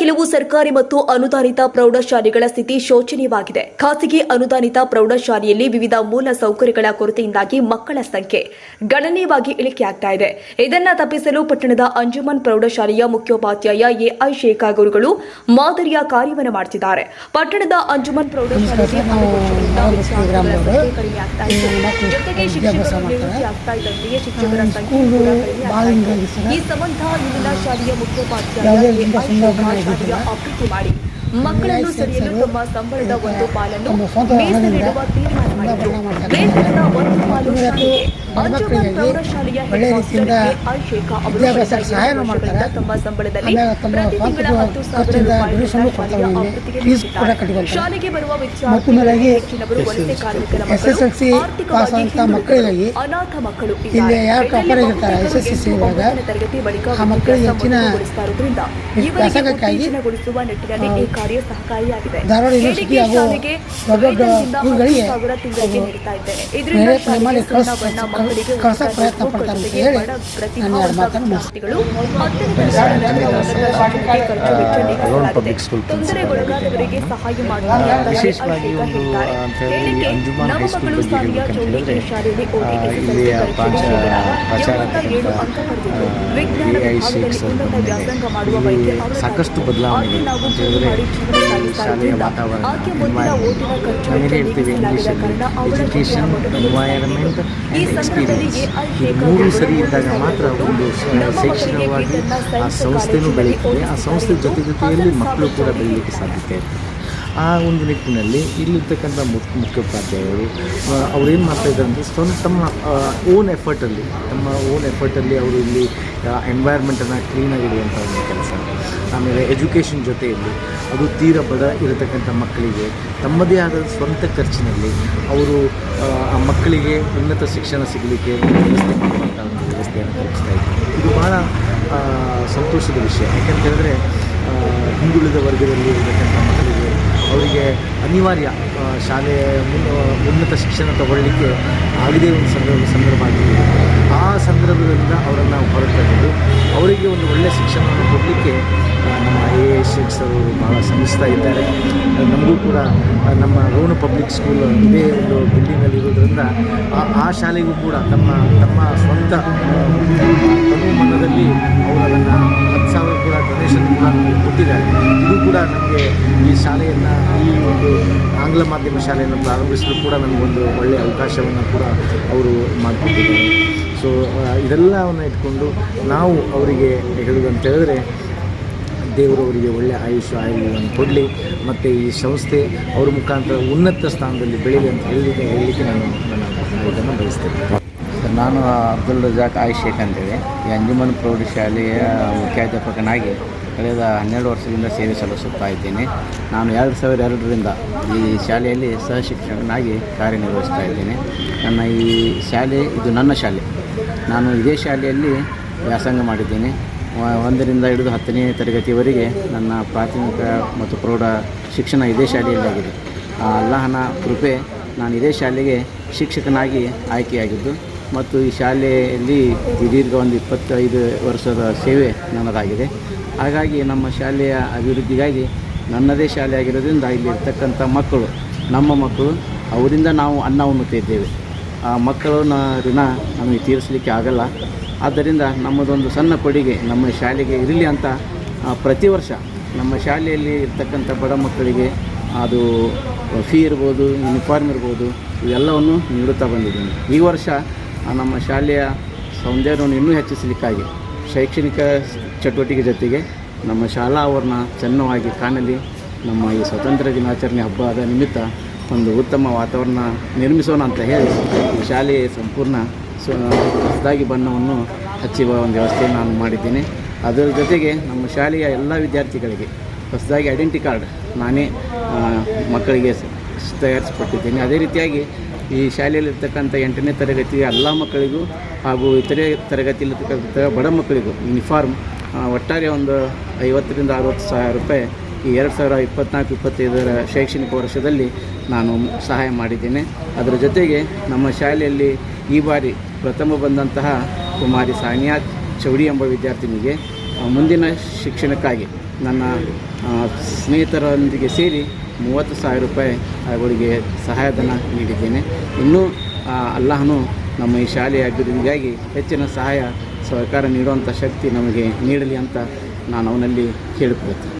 ಕೆಲವು ಸರ್ಕಾರಿ ಮತ್ತು ಅನುದಾನಿತ ಪ್ರೌಢಶಾಲೆಗಳ ಸ್ಥಿತಿ ಶೋಚನೀಯವಾಗಿದೆ. ಖಾಸಗಿ ಅನುದಾನಿತ ಪ್ರೌಢಶಾಲೆಯಲ್ಲಿ ವಿವಿಧ ಮೂಲ ಸೌಕರ್ಯಗಳ ಕೊರತೆಯಿಂದಾಗಿ ಮಕ್ಕಳ ಸಂಖ್ಯೆ ಗಣನೀಯವಾಗಿ ಇಳಿಕೆಯಾಗ್ತಾ ಇದೆ. ಇದನ್ನು ತಪ್ಪಿಸಲು ಪಟ್ಟಣದ ಅಂಜುಮನ್ ಪ್ರೌಢಶಾಲೆಯ ಮುಖ್ಯೋಪಾಧ್ಯಾಯ ಎಐ ಶೇಖಾ ಗುರುಗಳು ಮಾದರಿಯ ಕಾರ್ಯವನ್ನು ಮಾಡುತ್ತಿದ್ದಾರೆ ಪಟ್ಟಣದ ಅಂಜುಮನ್ ಪ್ರೌಢಶಾಲೆ ಶಿಕ್ಷಕರು ಸಂಖ್ಯೆ ಈ ಸಂಬಂಧ ಇಲ್ಲಿನ ಶಾಲೆಯ ಮುಖ್ಯೋಪಾಧ್ಯಾಯ ಎಐ ಶೇಖಾ ಶಾಲೆಯ ಅಭಿವೃದ್ಧಿ ಮಾಡಿ ಮಕ್ಕಳನ್ನು ಸರಿಯಲು ತಮ್ಮ ಸಂಬಳದ ಒಂದು ಪಾಲನ್ನು ಮೀಸಲಿಡುವ ತೀರ್ಮಾನ ಮಾಡಿದರು. ವೇತನದ ಒಂದು ಪಾಲು ಶಾಲೆಗೆ ಅಂಜುಮನ್ ಪ್ರೌಢಶಾಲೆಯ ಹೆಡ್ ಮಾಸ್ಟರ್ ಅವರು ತಮ್ಮ ಸಂಬಳದಲ್ಲಿ ಪ್ರತಿ ತಿಂಗಳ ಹತ್ತು ಸಾವಿರ ರೂಪಾಯಿ ಶಾಲೆಯ. ಶಾಲೆಗೆ ಬರುವ ವಿದ್ಯಾರ್ಥಿಗಳಲ್ಲಿ ಹೆಚ್ಚಿನವರು ವಲಸೆ ಕಾರ್ಮಿಕರ ಮಕ್ಕಳು ಆರ್ಥಿಕವಾಗಿ ಮಕ್ಕಳಿಗಾಗಿ ಅನಾಥ ಮಕ್ಕಳು ತರಗತಿ ಬಳಿಕ ಮಕ್ಕಳಿಗೆ ಹೆಚ್ಚಿನ ಇವರಿಗೆ ಉತ್ತೇಜನಗೊಳಿಸುವ ನಿಟ್ಟಿನಲ್ಲಿ ಕಾರ್ಯ ಸಹಕಾರಿಯಾಗಿದೆ ಶಾಲೆಗೆ ಸಾವಿರ ತಿಂಗಳಿಗೆ ನೀಡ್ತಾ ಇದ್ದೇನೆ ಇದರಿಂದ ಬಣ್ಣ ಮಕ್ಕಳಿಗೆ. ತೊಂದರೆಗೊಳಗಾದವರಿಗೆ ಸಹಾಯ ಮಾಡುತ್ತಾರೆ ಶಾಲೆಯಲ್ಲಿ ಓದಿ ಅಂಕ ಪಡೆದಿದ್ದು. ವಿಜ್ಞಾನ ವಿಭಾಗದಲ್ಲಿ ಉನ್ನತ ವ್ಯಾಸಂಗ ಮಾಡುವ ಸಾಕಷ್ಟು ನಾವು ಜೀವನ ಈ ಸಾಗಿಸ್ತಾ ಶಾಲೆಯ ಇದ್ರಿಂದ ವಾತಾವರಣ ಆಕೆ ಮುಂದಿನ ಓದಿನ ನೀಗಿಸಲಾಗದ ಕಾರಣ ಎನ್ವೈರನ್ಮೆಂಟ್ ಈ ಸಂದರ್ಭದಲ್ಲಿ ಎಐ ಸರಿ ಇದ್ದಾಗ ಮಾತ್ರ ಒಂದು ಶೈಕ್ಷಣಿಕವಾಗಿ ಆ ಸಂಸ್ಥೆನೂ ಬೆಳೀತದೆ. ಆ ಸಂಸ್ಥೆ ಜೊತೆ ಜೊತೆಯಲ್ಲಿ ಮಕ್ಕಳು ಕೂಡ ಬೆಳೀಲಿಕ್ಕೆ ಸಾಧ್ಯತೆ. ಆ ಒಂದು ನಿಟ್ಟಿನಲ್ಲಿ ಇಲ್ಲಿರ್ತಕ್ಕಂಥ ಮುಖ್ಯ ಮುಖ್ಯೋಪಾಧ್ಯಾಯರು ಅವ್ರು ಮಾಡ್ತಾ ಇದ್ದಾರೆ ಅಂದರೆ ಸ್ವಂತ ತಮ್ಮ ಓನ್ ಎಫರ್ಟಲ್ಲಿ ತಮ್ಮ ಓನ್ ಎಫರ್ಟಲ್ಲಿ ಅವರು ಇಲ್ಲಿ ಎನ್ವೈರ್ಮೆಂಟನ್ನು ಕ್ಲೀನಾಗಿಡುವಂಥ ಒಂದು ಕೆಲಸ. ಆಮೇಲೆ ಎಜುಕೇಷನ್ ಜೊತೆಯಲ್ಲಿ ಅದು ತೀರ ಬಡ ಇರತಕ್ಕಂಥ ಮಕ್ಕಳಿಗೆ, ತಮ್ಮದೇ ಆದ ಸ್ವಂತ ಖರ್ಚಿನಲ್ಲಿ ಅವರು, ಆ ಮಕ್ಕಳಿಗೆ ಉನ್ನತ ಶಿಕ್ಷಣ ಸಿಗಲಿಕ್ಕೆ ವ್ಯವಸ್ಥೆ ಮಾಡುವಂಥ ಒಂದು ವ್ಯವಸ್ಥೆಯನ್ನು ಕಲ್ಪಿಸ್ತಾ ಇದ್ದಾರೆ. ಇದು ಭಾಳ ಸಂತೋಷದ ವಿಷಯ. ಯಾಕಂತ ಹೇಳಿದ್ರೆ ಹಿಂದುಳಿದ ವರ್ಗದಲ್ಲಿ ಇರತಕ್ಕಂಥ ಮಕ್ಕಳಿಗೆ ಅವರಿಗೆ ಅನಿವಾರ್ಯ ಶಾಲೆ ಉನ್ನತ ಶಿಕ್ಷಣ ತಗೊಳ್ಳಿಕ್ಕೆ ಆಗದೇ ಒಂದು ಸಂದರ್ಭ ಸಂದರ್ಭ ಆಗಿದೆ. ಆ ಸಂದರ್ಭದಿಂದ ಅವರನ್ನು ಹೊರತಂದು ಅವರಿಗೆ ಒಂದು ಒಳ್ಳೆಯ ಶಿಕ್ಷಣವನ್ನು ಕೊಡಲಿಕ್ಕೆ ನಮ್ಮ ಎ ಎಸ್ ಶಿಕ್ಷಕರು ಭಾಳ ಶ್ರಮಿಸ್ತಾ ಇದ್ದಾರೆ. ನಮಗೂ ಕೂಡ ನಮ್ಮ ರೋಣ ಪಬ್ಲಿಕ್ ಸ್ಕೂಲ್ ಇದೇ ಒಂದು ಬಿಲ್ಡಿಂಗಲ್ಲಿ ಇರೋದ್ರಿಂದ ಆ- ಶಾಲೆಗೂ ಕೂಡ ತಮ್ಮ ತಮ್ಮ ಸ್ವಂತ ಮನದಲ್ಲಿ ಅವರನ್ನು ಕೊಟ್ಟಿದ್ದಾರೆ ಇದು ಕೂಡ ನಮಗೆ ಈ ಶಾಲೆಯನ್ನು, ಈ ಒಂದು ಆಂಗ್ಲ ಮಾಧ್ಯಮ ಶಾಲೆಯನ್ನು ಪ್ರಾರಂಭಿಸಲು ಕೂಡ ನಮಗೊಂದು ಒಳ್ಳೆಯ ಅವಕಾಶವನ್ನು ಕೂಡ ಅವರು ಮಾಡಿಕೊಟ್ಟಿದ್ದಾರೆ. ಸೊ ಇದೆಲ್ಲವನ್ನು ಇಟ್ಕೊಂಡು ನಾವು ಅವರಿಗೆ ಹೇಳುವುದಂತ ಹೇಳಿದ್ರೆ, ದೇವರು ಅವರಿಗೆ ಒಳ್ಳೆಯ ಆಯುಷ್ಯ ಆಯುರ್ವೇದವನ್ನು ಕೊಡಲಿ, ಮತ್ತು ಈ ಸಂಸ್ಥೆ ಅವ್ರ ಮುಖಾಂತರ ಉನ್ನತ ಸ್ಥಾನದಲ್ಲಿ ಬೆಳೀಲಿ ಅಂತ ಹೇಳಲಿಕ್ಕೆ ಹೇಳಲಿಕ್ಕೆ ನಾನು ನನ್ನ ಇದನ್ನು ಬಯಸ್ತೇನೆ. ನಾನು ಅಬ್ದುಲ್ ರಜಾಕ್ ಆಯ್ ಶೇಖ್ ಅಂತೇಳಿ. ಈ ಅಂಜುಮನ್ ಪ್ರೌಢಶಾಲೆಯ ಮುಖ್ಯಾಧ್ಯಾಪಕನಾಗಿ ಕಳೆದ ಹನ್ನೆರಡು ವರ್ಷದಿಂದ ಸೇವೆ ಸಲ್ಲಿಸುತ್ತಾ ಇದ್ದೇನೆ. ನಾನು ಎರಡು ಸಾವಿರದ ಎರಡರಿಂದ ಈ ಶಾಲೆಯಲ್ಲಿ ಸಹ ಶಿಕ್ಷಕನಾಗಿ ಕಾರ್ಯನಿರ್ವಹಿಸ್ತಾ ಇದ್ದೇನೆ. ನನ್ನ ಈ ಶಾಲೆ, ಇದು ನನ್ನ ಶಾಲೆ. ನಾನು ಇದೇ ಶಾಲೆಯಲ್ಲಿ ವ್ಯಾಸಂಗ ಮಾಡಿದ್ದೇನೆ. ಒಂದರಿಂದ ಹಿಡಿದು ಹತ್ತನೇ ತರಗತಿಯವರೆಗೆ ನನ್ನ ಪ್ರಾಥಮಿಕ ಮತ್ತು ಪ್ರೌಢ ಶಿಕ್ಷಣ ಇದೇ ಶಾಲೆಯಲ್ಲಿ ಆಗಿದೆ ಆ, ಅಲ್ಲಾಹನ ಕೃಪೆ ನಾನು ಇದೇ ಶಾಲೆಗೆ ಶಿಕ್ಷಕನಾಗಿ ಆಯ್ಕೆಯಾಗಿದ್ದು ಮತ್ತು ಈ ಶಾಲೆಯಲ್ಲಿ ದೀರ್ಘ ಒಂದು ಇಪ್ಪತ್ತೈದು ವರ್ಷದ ಸೇವೆ ನನ್ನದಾಗಿದೆ ಹಾಗಾಗಿ ನಮ್ಮ ಶಾಲೆಯ ಅಭಿವೃದ್ಧಿಗಾಗಿ ನನ್ನದೇ ಶಾಲೆ ಆಗಿರೋದ್ರಿಂದ ಇಲ್ಲಿ ಇರ್ತಕ್ಕಂಥ ಮಕ್ಕಳು, ನಮ್ಮ ಮಕ್ಕಳು, ಅವರಿಂದ ನಾವು ಅನ್ನ ಉಣ್ಣುತ್ತಿದ್ದೇವೆ ಆ ಮಕ್ಕಳನ್ನ ಋಣ ನಮಗೆ ತೀರಿಸಲಿಕ್ಕೆ ಆಗಲ್ಲ. ಆದ್ದರಿಂದ ನಮ್ಮದೊಂದು ಸಣ್ಣ ಕೊಡುಗೆ ನಮ್ಮ ಶಾಲೆಗೆ ಇರಲಿ ಅಂತ ಪ್ರತಿ ವರ್ಷ ನಮ್ಮ ಶಾಲೆಯಲ್ಲಿ ಇರ್ತಕ್ಕಂಥ ಬಡ ಮಕ್ಕಳಿಗೆ ಅದು ಫೀ ಇರ್ಬೋದು, ಯೂನಿಫಾರ್ಮ್ ಇರ್ಬೋದು, ಇವೆಲ್ಲವನ್ನು ನೀಡುತ್ತಾ ಬಂದಿದ್ದೀನಿ. ಈ ವರ್ಷ ನಮ್ಮ ಶಾಲೆಯ ಸೌಂದರ್ಯವನ್ನು ಇನ್ನೂ ಹೆಚ್ಚಿಸಲಿಕ್ಕಾಗಿ ಶೈಕ್ಷಣಿಕ ಚಟುವಟಿಕೆ ಜೊತೆಗೆ ನಮ್ಮ ಶಾಲಾ ಆವರಣ ಚೆನ್ನವಾಗಿ ಕಾಣಲಿ. ನಮ್ಮ ಈ ಸ್ವಾತಂತ್ರ್ಯ ದಿನಾಚರಣೆ ಹಬ್ಬದ ನಿಮಿತ್ತ ಒಂದು ಉತ್ತಮ ವಾತಾವರಣ ನಿರ್ಮಿಸೋಣ ಅಂತ ಹೇಳಿ ಈ ಶಾಲೆಯ ಸಂಪೂರ್ಣ ಸೊ ಹೊಸದಾಗಿ ಬಣ್ಣವನ್ನು ಹಚ್ಚುವ ಒಂದು ವ್ಯವಸ್ಥೆಯನ್ನು ನಾನು ಮಾಡಿದ್ದೇನೆ. ಅದರ ಜೊತೆಗೆ ನಮ್ಮ ಶಾಲೆಯ ಎಲ್ಲ ವಿದ್ಯಾರ್ಥಿಗಳಿಗೆ ಹೊಸದಾಗಿ ಐಡೆಂಟಿ ಕಾರ್ಡ್ ನಾನೇ ಮಕ್ಕಳಿಗೆ ತಯಾರಿಸಿಕೊಟ್ಟಿದ್ದೀನಿ ಅದೇ ರೀತಿಯಾಗಿ ಈ ಶಾಲೆಯಲ್ಲಿರ್ತಕ್ಕಂಥ ಎಂಟನೇ ತರಗತಿಯ ಎಲ್ಲ ಮಕ್ಕಳಿಗೂ ಹಾಗೂ ಇತರೆ ತರಗತಿಯಲ್ಲಿರ್ತಕ್ಕಂಥ ಬಡ ಮಕ್ಕಳಿಗೂ ಯೂನಿಫಾರ್ಮ್ ಒಟ್ಟಾರೆ ಒಂದು ಐವತ್ತರಿಂದ ಅರವತ್ತು ಸಾವಿರ ರೂಪಾಯಿ ಈ ಎರಡು ಸಾವಿರ ಇಪ್ಪತ್ನಾಲ್ಕು, ಇಪ್ಪತ್ತೈದರ ಶೈಕ್ಷಣಿಕ ವರ್ಷದಲ್ಲಿ ನಾನು ಸಹಾಯ ಮಾಡಿದ್ದೇನೆ. ಅದರ ಜೊತೆಗೆ ನಮ್ಮ ಶಾಲೆಯಲ್ಲಿ ಈ ಬಾರಿ ಪ್ರಥಮ ಬಂದಂತಹ ಕುಮಾರಿ ಸಾನಿಯಾ ಚೌಡಿ ಎಂಬ ವಿದ್ಯಾರ್ಥಿನಿಗೆ ಮುಂದಿನ ಶಿಕ್ಷಣಕ್ಕಾಗಿ ನನ್ನ ಸ್ನೇಹಿತರೊಂದಿಗೆ ಸೇರಿ ಮೂವತ್ತು ಸಾವಿರ ರೂಪಾಯಿ ಅವರಿಗೆ ಸಹಾಯಧನ ನೀಡಿದ್ದೇನೆ. ಇನ್ನೂ ಅಲ್ಲಹನು ನಮ್ಮ ಈ ಶಾಲೆಯ ಅಭಿವೃದ್ಧಿಗಾಗಿ ಹೆಚ್ಚಿನ ಸಹಾಯ, ಸಹಕಾರ ನೀಡುವಂಥ ಶಕ್ತಿ ನಮಗೆ ನೀಡಲಿ ಅಂತ ನಾನು ಅವನಲ್ಲಿ ಕೇಳಿಕೊಳ್ತೀನಿ